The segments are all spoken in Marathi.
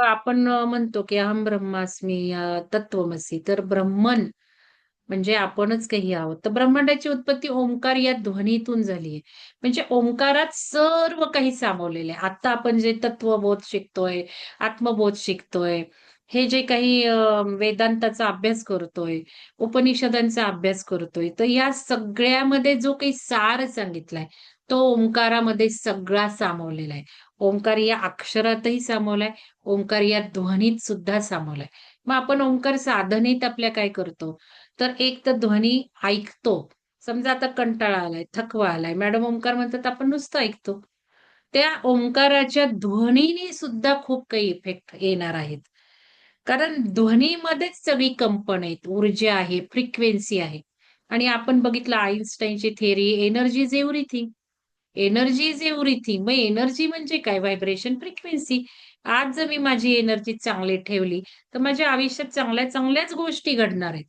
आपण म्हणतो की अहम ब्रह्मास्मी तत्वमसी तर ब्रह्मन म्हणजे आपणच काही आहोत. तर ब्रह्मांडाची उत्पत्ती ओंकार या ध्वनीतून झाली आहे. म्हणजे ओंकारात सर्व काही सामावलेले आहे. आता आपण जे तत्वबोध शिकतोय आत्मबोध शिकतोय हे जे काही वेदांताचा अभ्यास करतोय उपनिषदांचा अभ्यास करतोय तर या सगळ्यामध्ये जो काही सार सांगितलाय तो ओंकारामध्ये सगळा सामावलेला आहे. ओंकार या अक्षरातही सामावलाय ओंकार या ध्वनीत सुद्धा सामावलाय. मग आपण ओंकार साधनेत आपल्या काय करतो? तर एक तर ध्वनी ऐकतो. समजा आता कंटाळा आलाय थकवा आलाय मॅडम ओंकार म्हणतात आपण नुसतं ऐकतो. त्या ओंकाराच्या ध्वनीने सुद्धा खूप काही इफेक्ट येणार आहेत. कारण ध्वनीमध्येच सगळी कंपन आहेत ऊर्जा आहे फ्रिक्वेन्सी आहे. आणि आपण बघितलं आईन्स्टाईनची theory energy is everything energy is everything मग एनर्जी म्हणजे काय? व्हायब्रेशन फ्रिक्वेन्सी आज जर मी माझी एनर्जी चांगली ठेवली तर माझ्या आयुष्यात चांगल्या चांगल्याच गोष्टी घडणार आहेत.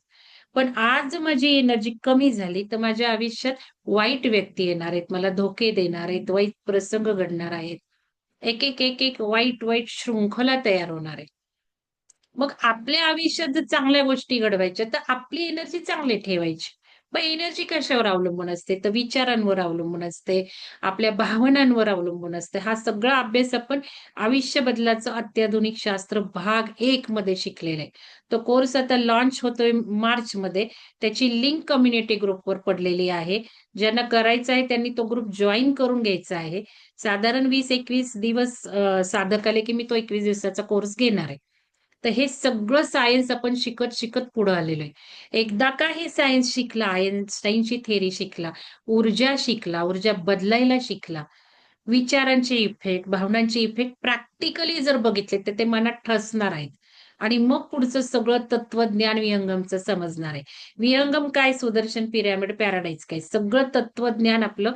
पण आज माझी एनर्जी कमी झाली तर माझ्या आयुष्यात वाईट व्यक्ती येणार आहेत. मला धोके देणार आहेत. वाईट प्रसंग घडणार आहेत. एक एक एक एक वाईट वाईट शृंखला तयार होणार आहे. मग आपल्या आयुष्यात जर चांगल्या गोष्टी घडवायच्या तर आपली एनर्जी चांगली ठेवायची. मग एनर्जी कशावर अवलंबून असते? तर विचारांवर अवलंबून असते आपल्या भावनांवर अवलंबून असते. हा सगळा अभ्यास आपण आयुष्य बदलाचं अत्याधुनिक शास्त्र भाग एक मध्ये शिकलेला आहे. तो कोर्स आता लॉन्च होतोय मार्च मध्ये. त्याची लिंक कम्युनिटी ग्रुपवर पडलेली आहे. ज्यांना करायचं आहे त्यांनी तो ग्रुप जॉईन करून घ्यायचा आहे. साधारण वीस एकवीस दिवस साधक आले की मी तो एकवीस दिवसाचा कोर्स घेणार आहे. तर हे सगळं सायन्स आपण शिकत शिकत पुढे आलेलो आहे एकदा का हे सायन्स शिकला आयन्स्टाईनची थेरी शिकला ऊर्जा शिकला ऊर्जा बदलायला शिकला विचारांचे इफेक्ट भावनांचे इफेक्ट प्रॅक्टिकली जर बघितले तर ते मनात ठसणार आहेत. आणि मग पुढचं सगळं तत्वज्ञान विहंगमचं समजणार आहे. विहंगम काय? सुदर्शन पिरॅमिड पॅराडाईज काय? सगळं तत्वज्ञान आपलं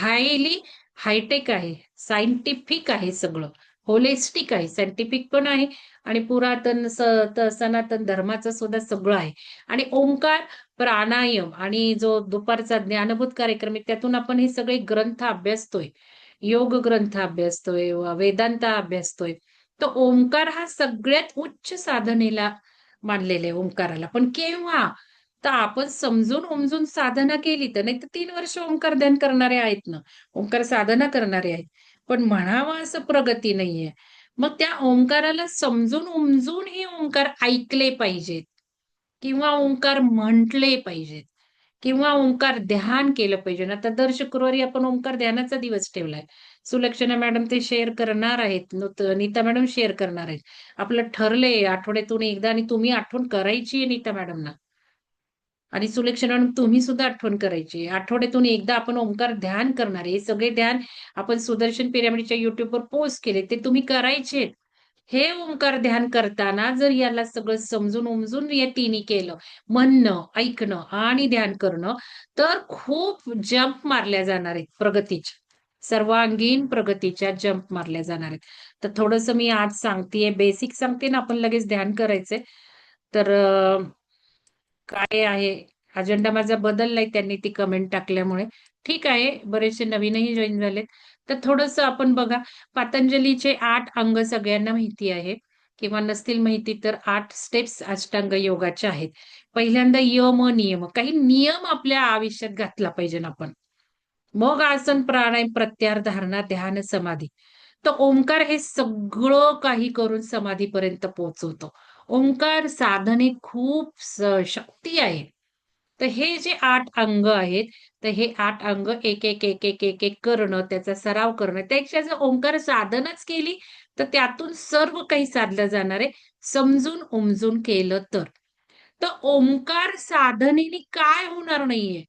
हायली हायटेक आहे. सायंटिफिक आहे सगळं. होलिस्टिक आहे सायंटिफिक पण आहे आणि पुरातन सनातन धर्माचं सुद्धा सगळं आहे. आणि ओंकार प्राणायाम आणि जो दुपारचा ज्ञानभूत कार्यक्रम आहे त्यातून आपण हे सगळे ग्रंथ अभ्यासतोय. योग ग्रंथ अभ्यासतोय वेदांत अभ्यासतोय. तर ओंकार हा सगळ्यात उच्च साधनेला मानलेला आहे ओंकाराला. पण केव्हा? तर आपण समजून उमजून साधना केली तर नाही तर तीन वर्ष ओंकार ध्यान करणारे आहेत ना. ओंकार साधना करणारे आहेत. पण म्हणावं असं प्रगती नाहीये. मग त्या ओंकाराला समजून उमजून हे ओंकार ऐकले पाहिजेत. किंवा ओंकार म्हटले पाहिजेत. किंवा ओंकार ध्यान केलं पाहिजे. आता दर शुक्रवारी आपण ओंकार ध्यानाचा दिवस ठेवलाय. सुलक्षणा मॅडम ते शेअर करणार आहेत. नीता मॅडम शेअर करणार आहेत. आपलं ठरलंय आठवड्यातून एकदा आणि तुम्ही आठवण करायची आहे नीता मॅडमना. आणि सुलेक्षण तुम्ही सुद्धा आठवण करायची. आठवड्यातून एकदा आपण ओंकार ध्यान करणार हे सगळे ध्यान आपण सुदर्शन पिरामिडच्या युट्यूबवर पोस्ट केले. ते तुम्ही करायचे. हे ओंकार ध्यान करताना जर याला सगळं समजून उमजून या तिन्ही केलं म्हणणं ऐकणं आणि ध्यान करणं तर खूप जंप मारल्या जाणार आहेत प्रगतीच्या. सर्वांगीण प्रगतीच्या जंप मारल्या जाणार आहेत. तर थोडस मी आज सांगतेय बेसिक सांगते ना आपण लगेच ध्यान करायचंय. तर काय आहे? अजेंडा माझा बदललाय त्यांनी ती कमेंट टाकल्यामुळे. ठीक आहे बरेचसे नवीनही जॉईन झालेत. तर थोडस आपण बघा पतंजलीचे आठ अंग सगळ्यांना माहिती आहे. किंवा नसतील माहिती तर आठ स्टेप्स अष्टांग योगाचे आहेत. पहिल्यांदा यम नियम. काही नियम आपल्या आयुष्यात घातला पाहिजे आपण. मग आसन प्राणायाम प्रत्यार धारणा ध्यान समाधी. तर ओंकार हे सगळं काही करून समाधीपर्यंत पोहोचवतो. ओंकार साधने खूप शक्ती आहे. तर हे जे आठ अंग आहेत तर हे आठ अंग एक एक एक एक एक एक करणं त्याचा सराव करणं त्यापेक्षा जर ओंकार साधनच केली तर त्यातून सर्व काही साधलं जाणार आहे समजून उमजून केलं तर. तर ओंकार साधनेने काय होणार नाहीये?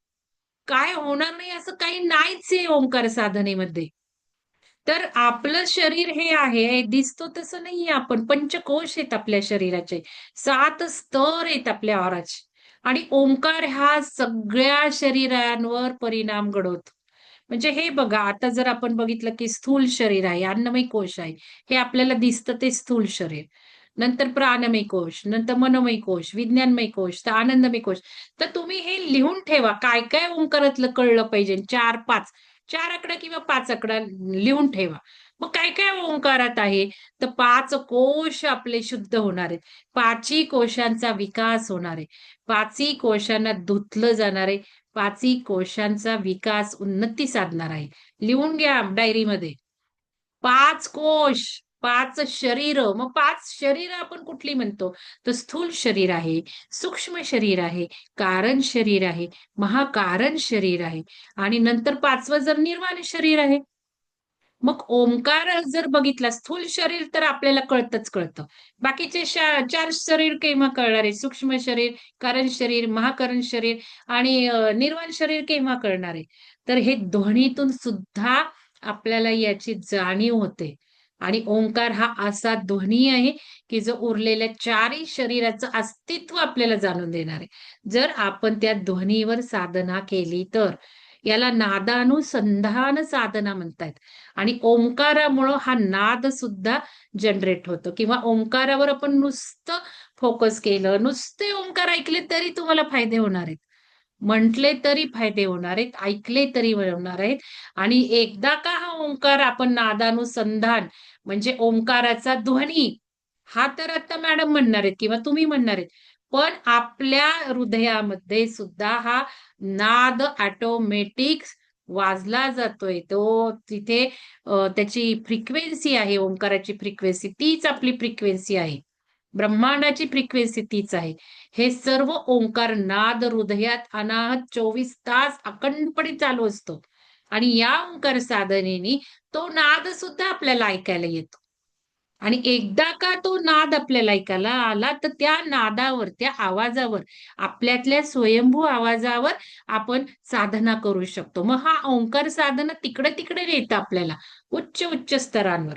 काय होणार नाही असं काही नाहीच आहे ओंकार साधनेमध्ये. तर आपलं शरीर हे आहे दिसतो तसं नाहीये आपण. पंचकोश आहेत आपल्या शरीराचे. सात स्तर आहेत आपल्या आराचे आणि ओंकार हा सगळ्या शरीरांवर परिणाम घडवतो. म्हणजे हे बघा आता जर आपण बघितलं की स्थूल शरीर आहे अन्नमय कोश आहे हे आपल्याला दिसतं ते स्थूल शरीर. नंतर प्राणमय कोश नंतर मनोमय कोश विज्ञानमय कोश तर आनंदमय कोश. तर तुम्ही हे लिहून ठेवा काय काय ओंकारातलं कळलं पाहिजे? चार पाच चार आकडा किंवा पाच आकडा लिहून ठेवा. मग काय काय ओंकारात आहे? तर पाच कोश आपले शुद्ध होणार आहेत. पाचही कोशांचा विकास होणार आहे. पाचही कोशांना धुतलं जाणार आहे. पाचही कोशांचा विकास उन्नती साधणार आहे. लिहून घ्या डायरीमध्ये पाच कोश. पाच शरीर मग पाच शरीर आपण कुठली म्हणतो? तर स्थूल शरीर आहे सूक्ष्म शरीर आहे कारण शरीर आहे महाकारण शरीर आहे आणि नंतर पाचवं जर निर्वाण शरीर आहे. मग ओंकार जर बघितला स्थूल शरीर तर आपल्याला कळतच कळतं. बाकीचे चार शरीर केव्हा कळणार आहे? सूक्ष्म शरीर कारण शरीर महाकरण शरीर आणि निर्वाण शरीर केव्हा कळणार आहे? तर हे ध्वनीतून सुद्धा आपल्याला याची जाणीव होते. आणि ओंकार हा असा ध्वनी आहे की जो उरलेल्या चारही शरीराचं अस्तित्व आपल्याला जाणून देणार आहे. जर आपण त्या ध्वनीवर साधना केली तर याला नादानुसंधान साधना म्हणतायत आणि ओंकारामुळं हा नाद सुद्धा जनरेट होतो. किंवा ओंकारावर आपण नुसतं फोकस केलं नुसते ओंकार ऐकले तरी तुम्हाला फायदे होणार आहेत. म्हटले तरी फायदे होणार आहेत ऐकले तरी होणार आहेत. आणि एकदा का हा ओंकार आपण नादानुसंधान म्हणजे ओंकाराचा ध्वनी हा तर आता मॅडम म्हणणार आहेत किंवा तुम्ही म्हणणार आहेत. पण आपल्या हृदयामध्ये सुद्धा हा नाद ऑटोमॅटिक वाजला जातोय. तो तिथे त्याची फ्रिक्वेन्सी आहे ओंकाराची फ्रिक्वेन्सी तीच आपली फ्रिक्वेन्सी आहे. ब्रह्मांडाची फ्रिक्वेन्सी तीच आहे. हे सर्व ओंकार नाद हृदयात अनाहत चोवीस तास अखंडपणे चालू असतो. आणि या ओंकार साधनेने तो नाद सुद्धा आपल्याला ऐकायला येतो. आणि एकदा का तो नाद आपल्याला ऐकायला आला तर त्या नादावर त्या आवाजावर आपल्यातल्या स्वयंभू आवाजावर आपण साधना करू शकतो. मग हा ओंकार साधना तिकडे तिकडे नेतं आपल्याला उच्च उच्च स्तरांवर.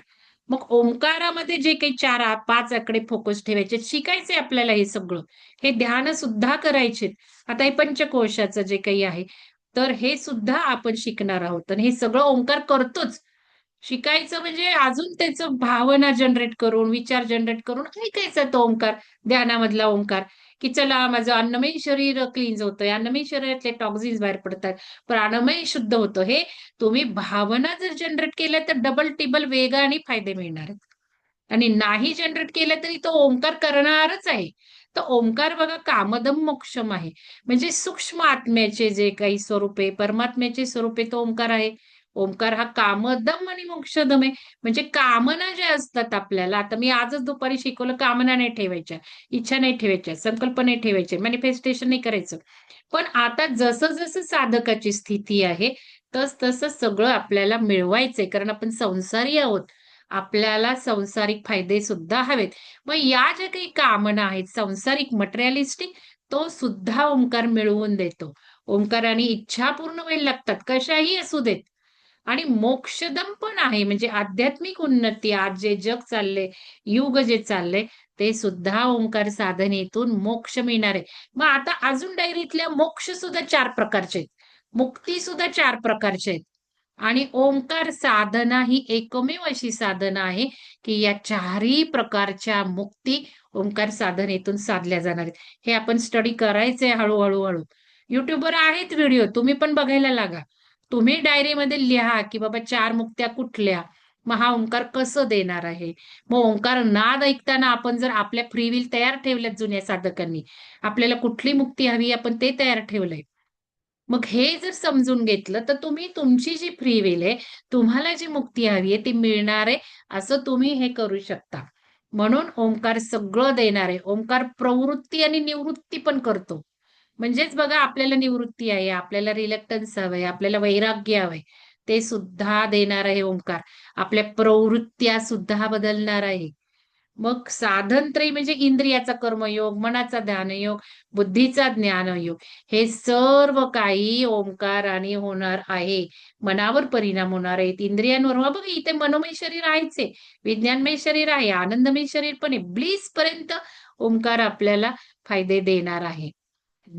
मग ओंकारामध्ये जे काही चार पाच आकडे फोकस ठेवायचे शिकायचे आपल्याला हे सगळं. हे ध्यान सुद्धा करायचे. आता हे पंचकोशाचं जे काही आहे तर हे सुद्धा आपण शिकणार आहोत. आणि हे सगळं ओंकार करतोच. शिकायचं म्हणजे अजून त्याचं भावना जनरेट करून विचार जनरेट करून ऐकायचा तो ओंकार ध्यानामधला ओंकार. की चला माझं अन्नमय शरीर क्लीन्स होतंय अन्नमय शरीरातले टॉक्झिन्स बाहेर पडतात प्राणमय शुद्ध होतं. हे तुम्ही भावना जर जनरेट केल्या तर डबल टिबल वेग आणि फायदे मिळणार आहेत. आणि नाही जनरेट केलं तरी तो ओंकार करणारच आहे. तर ओंकार बघा कामदम मोक्षम आहे. म्हणजे सूक्ष्म आत्म्याचे जे काही स्वरूप आहे परमात्म्याचे स्वरूप आहे तो ओंकार आहे. ओंकार हा कामदम आणि मोक्षदम आहे. म्हणजे कामना ज्या असतात आपल्याला आता मी आजच दुपारी शिकवलं कामना नाही ठेवायच्या इच्छा नाही ठेवायच्या संकल्प नाही ठेवायचे मॅनिफेस्टेशन नाही करायचं. पण आता जसं जसं साधकाची स्थिती आहे तस तसं सगळं आपल्याला मिळवायचंय कारण आपण संसारी आहोत. आपल्याला संसारिक फायदे सुद्धा हवेत. मग या ज्या काही कामना आहेत संसारिक मटेरियलिस्टिक तो सुद्धा ओंकार मिळवून देतो. ओंकाराने इच्छा पूर्ण व्हायला लागतात कशाही असू देत. आणि मोक्षदम पण आहे. म्हणजे आध्यात्मिक उन्नती आज जे जग चालले युग जे चालले ते सुद्धा ओंकार साधनेतून मोक्ष मिळणार आहे. मग आता अजून डायरीतल्या मोक्ष सुद्धा चार प्रकारचे आहेत. मुक्ती सुद्धा चार प्रकारचे आहेत. आणि ओंकार साधना ही एकमेव अशी साधना आहे की या चारही प्रकारच्या मुक्ती ओंकार साधनेतून साधल्या जाणार आहेत. हे आपण स्टडी करायचंय हळूहळू हळू युट्यूबवर आहेत व्हिडिओ तुम्ही पण बघायला लागा. तुम्ही डायरीमध्ये लिहा की बाबा चार मुक्त्या कुठल्या? मग हा ओंकार कसं देणार आहे? मग ओंकार नाद ऐकताना आपण जर आपल्या फ्रीविल तयार ठेवल्यात जुन्या साधकांनी आपल्याला कुठली मुक्ती हवी आपण ते तयार ठेवलंय. मग हे जर समजून घेतलं तर तुम्ही तुमची जी फ्री विल आहे तुम्हाला जी मुक्ती हवी आहे ती मिळणार आहे असं तुम्ही हे करू शकता. म्हणून ओंकार सगळं देणार आहे. ओंकार प्रवृत्ती आणि निवृत्ती पण करतो. म्हणजेच बघा आपल्याला निवृत्ती आहे आपल्याला रिलक्टन्स हवंय आपल्याला वैराग्य हवंय ते सुद्धा देणार आहे ओंकार. आपल्या प्रवृत्त्या सुद्धा बदलणार आहे. मग साधनत्रयी म्हणजे इंद्रियाचा कर्मयोग मनाचा ध्यानयोग बुद्धीचा ज्ञानयोग हे सर्व काही ओंकाराने होणार आहे. मनावर परिणाम होणार आहेत इंद्रियांवर. हो, बघ इथे मनोमय शरीर आहेच आहे विज्ञानमय शरीर आहे आनंदमय शरीर पण आहे. ब्लीस पर्यंत ओंकार आपल्याला फायदे देणार आहे.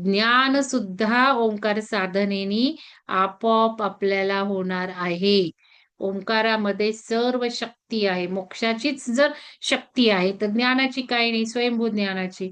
ज्ञान सुद्धा ओंकार साधनेनी आपोआप आपल्याला होणार आहे. ओंकारामध्ये सर्व शक्ती आहे. मोक्षाचीच जर शक्ती आहे तर ज्ञानाची काही नाही स्वयंभू ज्ञानाची.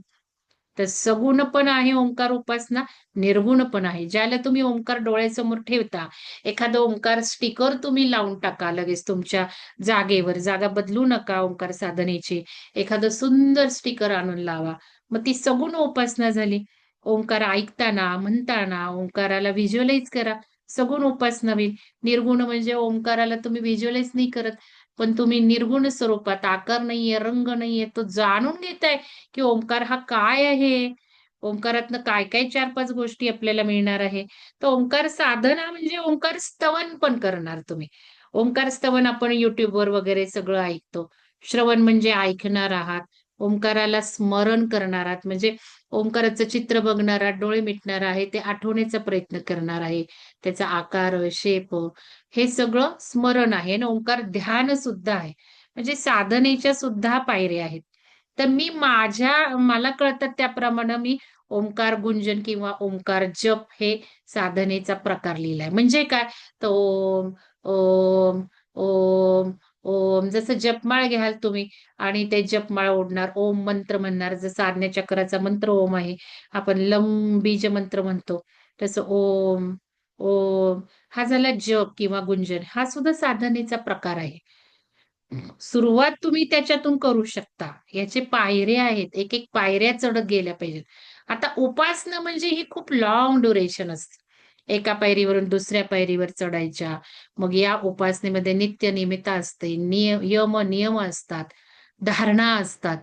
तर सगुण पण आहे ओंकार उपासना निर्गुण पण आहे. ज्याला तुम्ही ओंकार डोळ्यासमोर ठेवता एखादा ओंकार स्टिकर तुम्ही लावून टाका लगेच तुमच्या जागेवर. जागा बदलू नका ओंकार साधनेची. एखादं सुंदर स्टिकर आणून लावा. मग ती सगुण उपासना झाली. ओंकार ऐकताना म्हणताना ओंकाराला व्हिज्युअलाइज करा. सगुण उपासना होईल निर्गुण म्हणजे ओंकाराला तुम्ही व्हिज्युअलाइज नाही करत पण तुम्ही निर्गुण स्वरूपात आकार नाहीये रंग नाहीये तो जाणून घेताय की ओंकार हा काय आहे. ओंकारातनं काय काय चार पाच गोष्टी आपल्याला मिळणार आहे. तर ओंकार साधना म्हणजे ओंकार स्तवन पण करणार तुम्ही. ओंकार स्तवन आपण युट्यूबवर वगैरे सगळं ऐकतो. श्रवण म्हणजे ऐकणार आहात. ओंकाराला स्मरण करणार आहात. म्हणजे ओंकाराचं चित्र बघणार आहात डोळे मिटणार आहे ते आठवण्याचा प्रयत्न करणार आहे. त्याचा आकार शेप हे सगळं स्मरण आहे आणि ओंकार ध्यान सुद्धा आहे. म्हणजे साधनेच्या सुद्धा पायऱ्या आहेत. तर मी माझ्या मला कळतात त्याप्रमाणे मी ओंकार गुंजन किंवा ओंकार जप हे साधनेचा प्रकार लिहिलाय. म्हणजे काय? तर ओम ओम ओम ओम जसं जपमाळ घ्याल तुम्ही आणि ते जपमाळ ओढणार ओम मंत्र म्हणणार जसं आज्ञा चक्राचा मंत्र ओम आहे आपण लम बीज मंत्र म्हणतो तसं ओम ओम हा झाला जप किंवा गुंजन हा सुद्धा साधनेचा प्रकार आहे. सुरुवात तुम्ही त्याच्यातून करू शकता याचे पायऱ्या आहेत एक एक पायऱ्या चढत गेल्या पाहिजेत. आता उपासना म्हणजे ही खूप लॉंग ड्युरेशन असते. एका पायरीवरून दुसऱ्या पायरीवर चढायच्या. मग या उपासनेमध्ये नित्य निमित्त असते. नियम नियम असतात. धारणा असतात.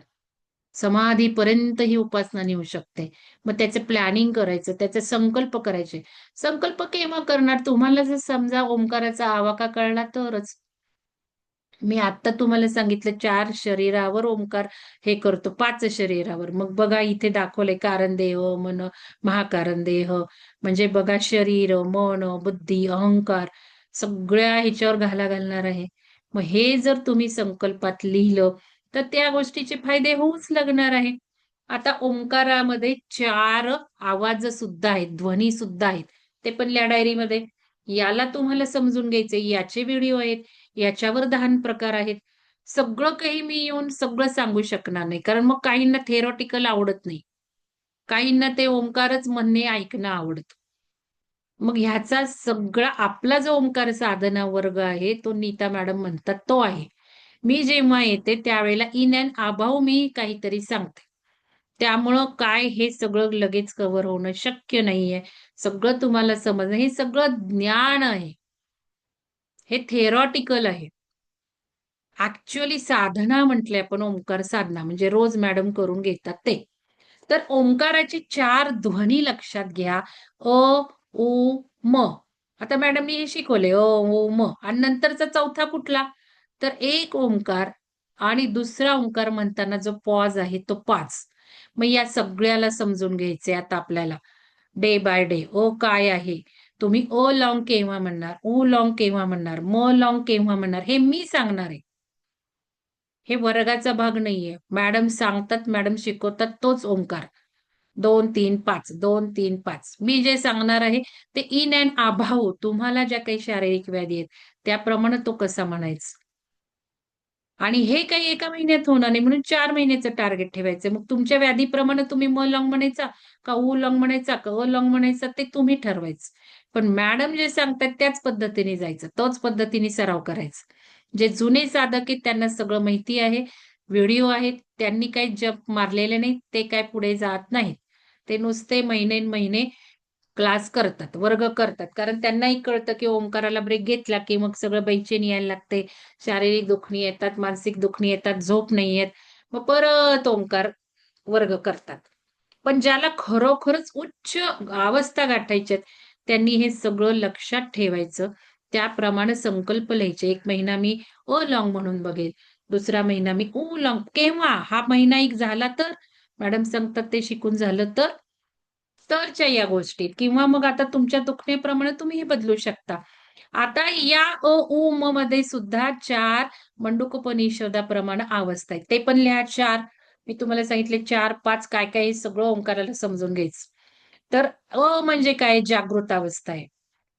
समाधीपर्यंत ही उपासना नेऊ शकते. मग त्याचे प्लॅनिंग करायचं त्याचे संकल्प करायचे. संकल्प केव्हा करणार? तुम्हाला जर समजा ओंकाराचा आवाका कळला तरच. मी आता तुम्हाला सांगितलं चार शरीरावर ओंकार हे करतो पाच शरीरावर. मग बघा इथे दाखवलंय कारण देह मन महाकारण देह. म्हणजे बघा शरीर मन बुद्धी अहंकार सगळ्या ह्याच्यावर घाला घालणार आहे. मग हे जर तुम्ही संकल्पात लिहिलं तर त्या गोष्टीचे फायदे होऊच लागणार आहे. आता ओंकारामध्ये चार आवाज सुद्धा आहेत ध्वनी सुद्धा आहेत. ते पण या डायरीमध्ये. याला तुम्हाला समजून घ्यायचे याचे व्हिडिओ आहेत. याच्यावर दहान प्रकार आहेत. सगळं काही मी येऊन सगळं सांगू शकणार नाही. कारण मग काहींना थेरॉटिकल आवडत नाही. काहींना ते ओंकारच म्हणणे ऐकणं आवडत. मग ह्याचा सगळा आपला जो ओंकार साधना वर्ग आहे तो नीता मॅडम म्हणतात तो आहे. मी जेव्हा येते त्यावेळेला इन अँड अभाव मी काहीतरी सांगते. त्यामुळं काय हे सगळं लगेच कव्हर होणं शक्य नाहीये. सगळं तुम्हाला समजणं हे सगळं ज्ञान आहे. हे थेरॉटिकल आहे. ऍक्च्युअली साधना म्हटले आपण ओंकार साधना म्हणजे रोज मॅडम करून घेतात ते. तर ओंकाराचे चार ध्वनी लक्षात घ्या. अ उ म. आता मॅडमनी हे शिकवले अ ओ म. आणि नंतरचा चौथा कुठला? तर एक ओंकार आणि दुसरा ओंकार म्हणताना जो पॉज आहे तो पाच. मग या सगळ्याला समजून घ्यायचे आता आपल्याला. डे बाय डे ओ काय आहे? तुम्ही ओ लॉंग केव्हा म्हणणार ऊ लॉंग केव्हा म्हणणार म लॉंग केव्हा म्हणणार हे मी सांगणार आहे. हे वर्गाचा भाग नाहीये. मॅडम सांगतात मॅडम शिकवतात तोच ओंकार. दोन तीन पाच दोन तीन पाच. मी जे सांगणार आहे ते इन अँड अभाव तुम्हाला ज्या काही शारीरिक व्याधी आहेत त्याप्रमाणे तो कसा म्हणायचा? आणि हे काही एका महिन्यात होणार नाही म्हणून चार महिन्याचं टार्गेट ठेवायचं मग तुमच्या व्याधीप्रमाणे तुम्ही म लॉंग म्हणायचा का उ लॉंग म्हणायचा का अ लॉंग म्हणायचा ते तुम्ही ठरवायचं. पण मॅडम जे सांगतात त्याच पद्धतीने जायचं तोच पद्धतीने सराव करायचा. जे जुने साधक आहेत त्यांना सगळं माहिती आहे व्हिडिओ आहेत त्यांनी काही जप मारलेले नाही ते काय पुढे जात नाहीत. ते नुसते महिने महिने क्लास करतात वर्ग करतात. कारण त्यांनाही कळतं की ओंकाराला ब्रेक घेतला की मग सगळं बैचेनी यायला लागते. शारीरिक दुखणी येतात मानसिक दुखणी येतात झोप नाही येत. मग परत ओंकार वर्ग करतात. पण ज्याला खरोखरच उच्च अवस्था गाठायच्यात त्यांनी हे सगळं लक्षात ठेवायचं. त्याप्रमाणे संकल्प लिहायचे. एक महिना मी अ लॉंग म्हणून बघेल. दुसरा महिना मी उ लॉंग केव्हा? हा महिना एक झाला तर? मॅडम सांगतात ते शिकून झालं तर? तरच्या या गोष्टीत किंवा मग आता तुमच्या दुखण्याप्रमाणे तुम्ही हे बदलू शकता. आता या अ उ म मध्ये सुद्धा चार मंडुकोपनिषदाप्रमाणे अवस्था आहेत. ते पण लिहा चार. मी तुम्हाला सांगितले चार पाच काय काय हे सगळं ओंकाराला समजून घ्यायचं. तर अ म्हणजे काय जागृत अवस्था आहे.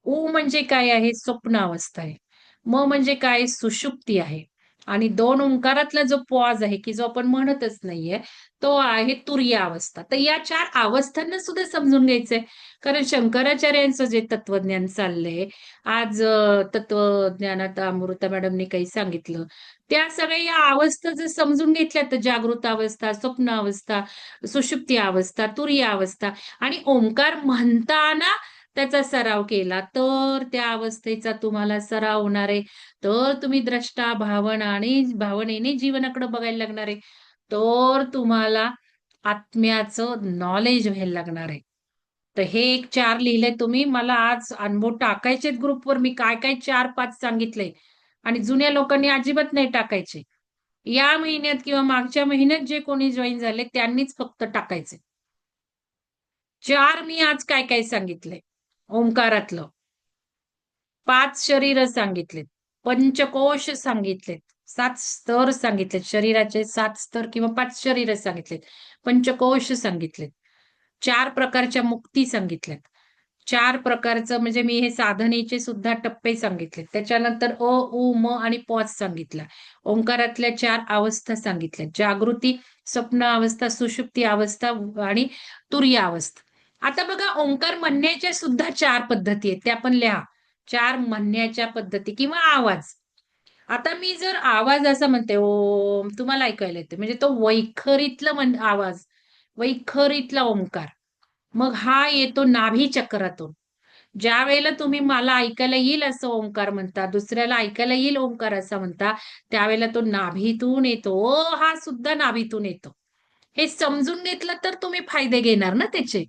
उ म्हणजे काय आहे? स्वप्न अवस्था आहे. म म्हणजे काय? सुषुप्ती आहे. आणि दोन ओंकारातला जो पॉज आहे की जो आपण म्हणतच नाहीये तो आहे तुर्या अवस्था. तर या चार अवस्थांना सुद्धा समजून घ्यायचंय. कारण शंकराचार्यांचं जे तत्वज्ञान चाललंय आज तत्वज्ञानात अमृता मॅडमने काही सांगितलं. त्या सगळ्या या अवस्था जर समजून घेतल्या तर जागृत अवस्था स्वप्न अवस्था सुषुप्ती अवस्था तुर्य अवस्था आणि ओंकार म्हणताना त्याचा सराव केला. तर त्या अवस्थेचा तुम्हाला सराव होणार आहे. तर तुम्ही द्रष्टा भावना आणि भावनेने जीवनाकडे बघायला लागणार आहे. तर तुम्हाला आत्म्याचं नॉलेज व्हायला लागणार आहे. तर हे एक चार लिहिले तुम्ही. मला आज अनुभव टाकायचे ग्रुपवर मी काय काय चार पाच सांगितले. आणि जुन्या लोकांनी अजिबात नाही टाकायचे. या महिन्यात किंवा मागच्या महिन्यात जे कोणी जॉईन झाले त्यांनीच फक्त टाकायचे. चार मी आज काय काय सांगितले? ओंकारातलं. पाच शरीर सांगितलेत. पंचकोश सांगितलेत. सात स्तर सांगितलेत. शरीराचे सात स्तर किंवा पाच शरीर सांगितलेत. पंचकोश सांगितलेत. चार प्रकारच्या मुक्ती सांगितल्यात. चार प्रकारचं म्हणजे मी हे साधनेचे सुद्धा टप्पे सांगितले त्याच्यानंतर अ उ म आणि पॉज सांगितला. ओंकारातल्या चार अवस्था सांगितल्या जागृती स्वप्न अवस्था सुषुप्ती अवस्था आणि तुर्य अवस्था. आता बघा ओंकार म्हणण्याच्या सुद्धा चार पद्धती आहेत. त्या आपण लिहा. चार म्हणण्याच्या पद्धती किंवा आवाज. आता मी जर आवाज असा म्हणते ओम तुम्हाला ऐकायला येते. म्हणजे तो वैखरीतला म्हण आवाज. वैखरीतला ओंकार. मग हा येतो नाभी चक्रातून. ज्या वेळेला तुम्ही मला ऐकायला येईल असं ओंकार म्हणता दुसऱ्याला ऐकायला येईल ओंकार असं म्हणता त्यावेळेला तो नाभीतून येतो. ओ हा सुद्धा नाभीतून येतो. हे समजून घेतलं तर तुम्ही फायदे घेणार ना त्याचे.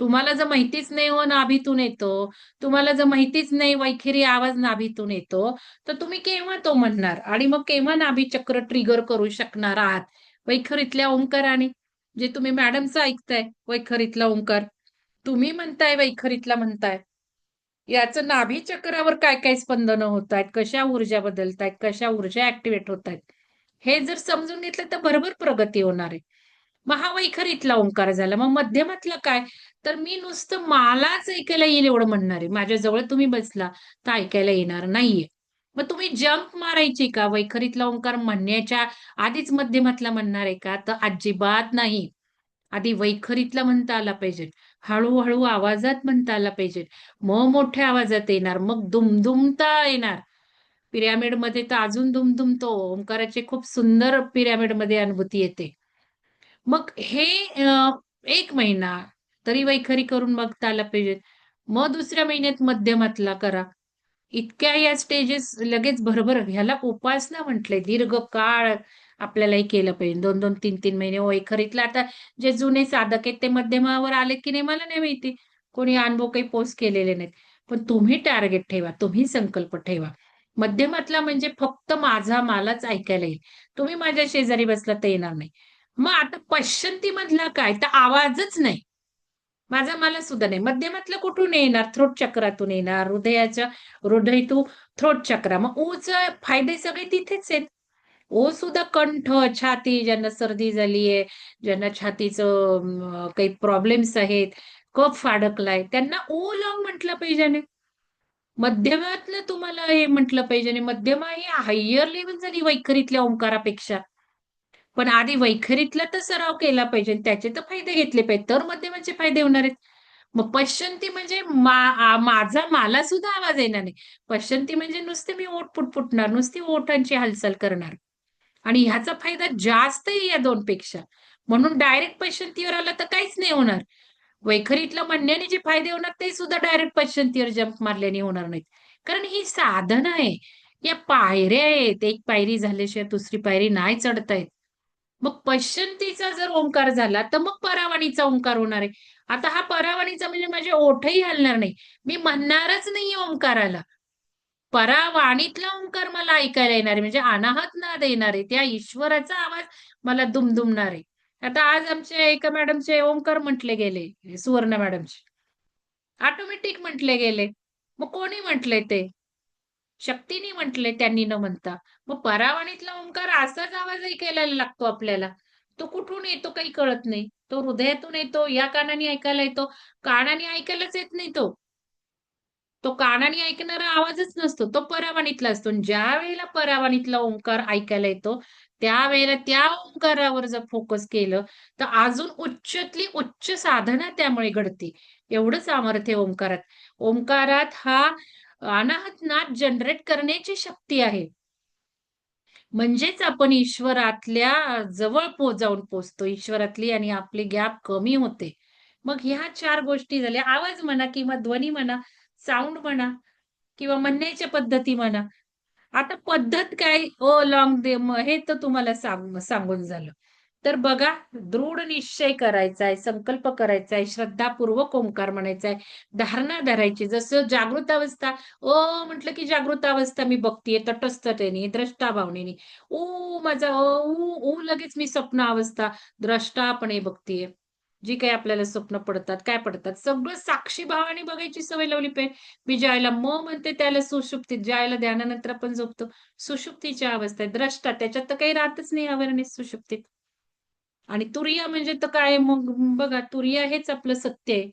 तुम्हाला जर माहितीच नाही हो नाभीतून येतो तुम्हाला जर माहितीच नाही वैखरी आवाज नाभीतून येतो तर तुम्ही केव्हा तो म्हणणार? आणि मग केव्हा नाभी चक्र ट्रिगर करू शकणार आहात? वैखरीतल्या ओंकाराने जे तुम्ही मॅडमचं ऐकताय वैखरीतला ओंकार. तुम्ही म्हणताय वैखरीतला म्हणताय. याचं नाभी चक्रावर काय काय स्पंदनं होत आहेत कशा ऊर्जा बदलतायत? कशा ऊर्जा ऍक्टिव्हेट होत आहेत हे जर समजून घेतलं तर भरभर प्रगती होणार आहे. मग हा वैखरीतला ओंकार झाला. मग मध्यमातलं काय? तर मी नुसतं मलाच ऐकायला येईल एवढं म्हणणार आहे. माझ्याजवळ तुम्ही बसला तर ऐकायला येणार नाहीये. मग तुम्ही जंप मारायची का? वैखरीतला ओंकार म्हणण्याच्या आधीच मध्यमातला म्हणणार आहे का? तर अजिबात नाही. आधी वैखरीतला म्हणता आला पाहिजे. हळूहळू आवाजात म्हणता आला पाहिजे. मग मोठ्या आवाजात येणार मग दुमदुमता येणार. पिरॅमिडमध्ये तर अजून दुमदुमतो. ओंकाराची खूप सुंदर पिरॅमिडमध्ये अनुभूती येते. मग हे एक महिना तरी वैखरी करून बघता आला पाहिजे. मग दुसऱ्या महिन्यात मध्यमातला करा. इतक्या या स्टेजेस लगेच भरभर ह्याला उपासना म्हटलंय. दीर्घ काळ आपल्याला हे केलं पाहिजे. दोन दोन तीन तीन महिने वैखरीतला. आता जे जुने साधक आहेत ते मध्यमावर आले की नाही मला नाही माहिती. कोणी अनुभव काही पोस्ट केलेले नाहीत. पण तुम्ही टार्गेट ठेवा. तुम्ही संकल्प ठेवा. मध्यमातला म्हणजे फक्त माझा मालाच ऐकायला येईल. तुम्ही माझ्या शेजारी बसला तर येणार नाही. मग आता पश्चंती मधला काय? तर आवाजच नाही. माझा मला सुद्धा नाही. मध्यमातलं कुठून येणार? थ्रोट चक्रातून येणार. हृदयाच्या हृदय तू थ्रोट चक्रा. मग ऊच फायदे सगळे तिथेच आहेत. ओ सुद्धा कंठ छाती ज्यांना सर्दी झालीये ज्यांना छातीचं काही प्रॉब्लेम्स आहेत कफ फाडकलाय त्यांना ओ लॉंग म्हटलं पाहिजे मध्यमातलं तुम्हाला हे म्हटलं पाहिजे मध्यमा हे हायर लेवल झाली वैखरीतल्या ओंकारापेक्षा. पण आधी वैखरीतला तर सराव केला पाहिजे त्याचे तर फायदे घेतले पाहिजे. तर मध्यमाचे म्हणजे फायदे होणार आहेत. मग पश्चंती म्हणजे माझा मला सुद्धा आवाज येणार नाही. पश्चंती म्हणजे नुसते मी ओट पुटपुटणार नुसती ओठांची हालचाल करणार. आणि ह्याचा फायदा जास्त आहे या दोन पेक्षा म्हणून डायरेक्ट पश्चंतीवर आला तर काहीच नाही होणार. वैखरीतलं म्हणण्याने जे फायदे होणार ते सुद्धा डायरेक्ट पश्चंतीवर जंप मारल्याने होणार नाहीत. कारण ही साधन आहे. या पायऱ्या आहेत. एक पायरी झाल्याशिवाय दुसरी पायरी नाही चढतायत मग पश्चंतीचा जर ओंकार झाला तर मग परावाणीचा ओंकार होणार आहे. आता हा परावाणीचा म्हणजे माझे ओठही हलणार नाही. मी म्हणणारच नाही ओंकाराला. परावाणीतला ओंकार मला ऐकायला येणार आहे. म्हणजे अनाहत नाद येणार आहे. त्या ईश्वराचा आवाज मला दुमदुमणार आहे. आता आज आमचे एका मॅडमचे ओंकार म्हटले गेले सुवर्ण मॅडमचे. ऑटोमॅटिक म्हटले गेले. मग कोणी म्हटले ते? शक्तीने म्हटले त्यांनी न म्हणता. मग परावाणीतला ओंकार असाच आवाज ऐकायला लागतो आपल्याला तो कुठून येतो काही कळत नाही तो हृदयातून येतो या कानाने ऐकायला येतो कानाने ऐकायलाच येत नाही तो तो कानाने ऐकणारा आवाजच नसतो. तो परावाणीतला असतो. ज्या वेळेला परावाणीतला ओंकार ऐकायला येतो, त्यावेळेला त्या ओंकारावर जर फोकस केलं, तर अजून उच्चतली उच्च साधना त्यामुळे घडते. एवढं सामर्थ्य ओंकारात. ओंकारात हा अनाहत नाद जनरेट करण्याची शक्ती आहे. म्हणजेच आपण ईश्वरातल्या जवळ पो जाऊन पोहोचतो. ईश्वरातली आणि आपली गॅप कमी होते. मग ह्या चार गोष्टी झाल्या. आवाज म्हणा किंवा ध्वनी म्हणा, साऊंड म्हणा किंवा म्हणण्याच्या पद्धती म्हणा. आता पद्धत काय अ, लॉंग दे हे तर तुम्हाला सांग सांगून झालं. तर बघा दृढ निश्चय करायचा आहे, संकल्प करायचा आहे, श्रद्धापूर्वक ओंकार म्हणायचा आहे, धारणा धरायची. जसं जागृत अवस्था अ म्हटलं की जागृत अवस्था मी बघतीये तटस्थतेने, द्रष्टाभावनेने. ओ माझा अ, ऊ, लगेच मी स्वप्न अवस्था द्रष्टापणे बघतीये. जी काही आपल्याला स्वप्न पडतात, काय पडतात, सगळं साक्षी भावाने बघायची सवय लावली पाहिजे. मी ज्याला म म्हणते त्याला सुषुप्तीत, ज्याला ध्यानानंतर आपण झोपतो, सुषुप्तीच्या अवस्था आहे. द्रष्टा त्याच्यात तर काही राहतच नाही अवेअरनेस सुषुप्तीत. आणि तुरिया म्हणजे तर काय मग बघा तुरिया हेच आपलं सत्य आहे.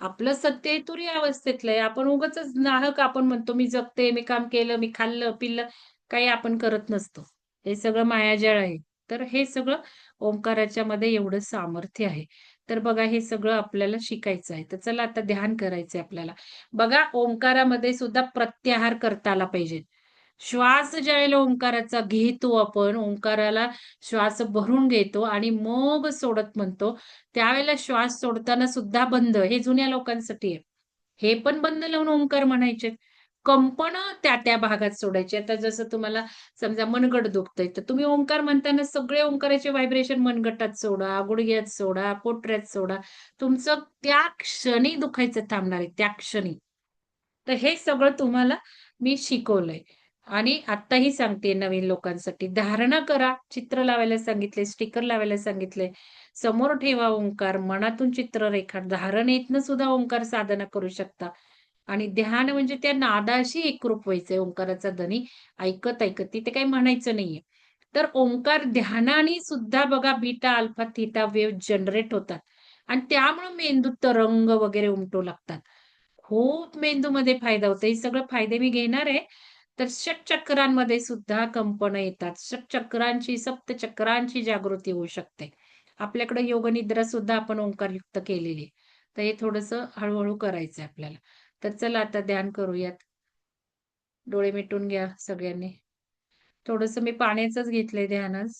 आपलं सत्य हे तुरिया अवस्थेतलं आहे. आपण उगच नाहक आपण म्हणतो मी जगते, मी काम केलं, मी खाल्लं-पिल्लं, काही आपण करत नसतो. हे सगळं मायाजाळ आहे. तर हे सगळं ओंकाराच्या मध्ये एवढं सामर्थ्य आहे. तर बघा हे सगळं आपल्याला शिकायचं आहे. तर चला आता ध्यान करायचंय आपल्याला. बघा ओंकारामध्ये सुद्धा प्रत्याहार करता आला पाहिजे. श्वास ज्यावेळेला ओंकाराचा घेतो आपण, ओंकाराला श्वास भरून घेतो आणि मग सोडत म्हणतो. त्यावेळेला श्वास सोडताना सुद्धा बंद. हे जुन्या लोकांसाठी आहे. हे पण बंद लावून ओंकार म्हणायचे. कंपन त्या-त्या भागात सोडायचे आता जसं तुम्हाला समजा मनगट दुखतंय, तर तुम्ही ओंकार म्हणताना सगळे ओंकाराचे व्हायब्रेशन मनगटात सोडा, गुडघ्यात सोडा, पोटऱ्यात सोडा. तुमचं त्या क्षणी दुखायचं थांबणार आहे, त्या क्षणी. तर हे सगळं तुम्हाला मी शिकवलंय. आणि आत्ताही सांगते नवीन लोकांसाठी, धारणा करा. चित्र लावायला सांगितले, स्टिकर लावायला सांगितले. समोर ठेवा ओंकार, मनातून चित्र रेखा धारणेतनं सुद्धा ओंकार साधना करू शकता. आणि ध्यान म्हणजे त्या नादाशी एकरूप व्हायचंय ओंकाराचा धनी ऐकत-ऐकत. तिथे काही म्हणायचं नाहीये. तर ओंकार ध्यानाने सुद्धा बघा beta, alpha, theta wave generate होतात. आणि त्यामुळे मेंदू तरंग वगैरे उमटू लागतात. खूप मेंदूमध्ये फायदा होतो. हे सगळे फायदे मी घेणार आहे. तर षटचक्रांमध्ये सुद्धा कंपनं येतात. षटचक्रांची, सप्तचक्रांची जागृती होऊ शकते. आपल्याकडे योगनिद्रा सुद्धा आपण ओंकारयुक्त केलेली तर हे थोडस हळूहळू करायचं आहे आपल्याला. तर चला आता ध्यान करूयात. डोळे मिटून घ्या सगळ्यांनी. थोडस मी पाण्याचंच घेतलंय ध्यानच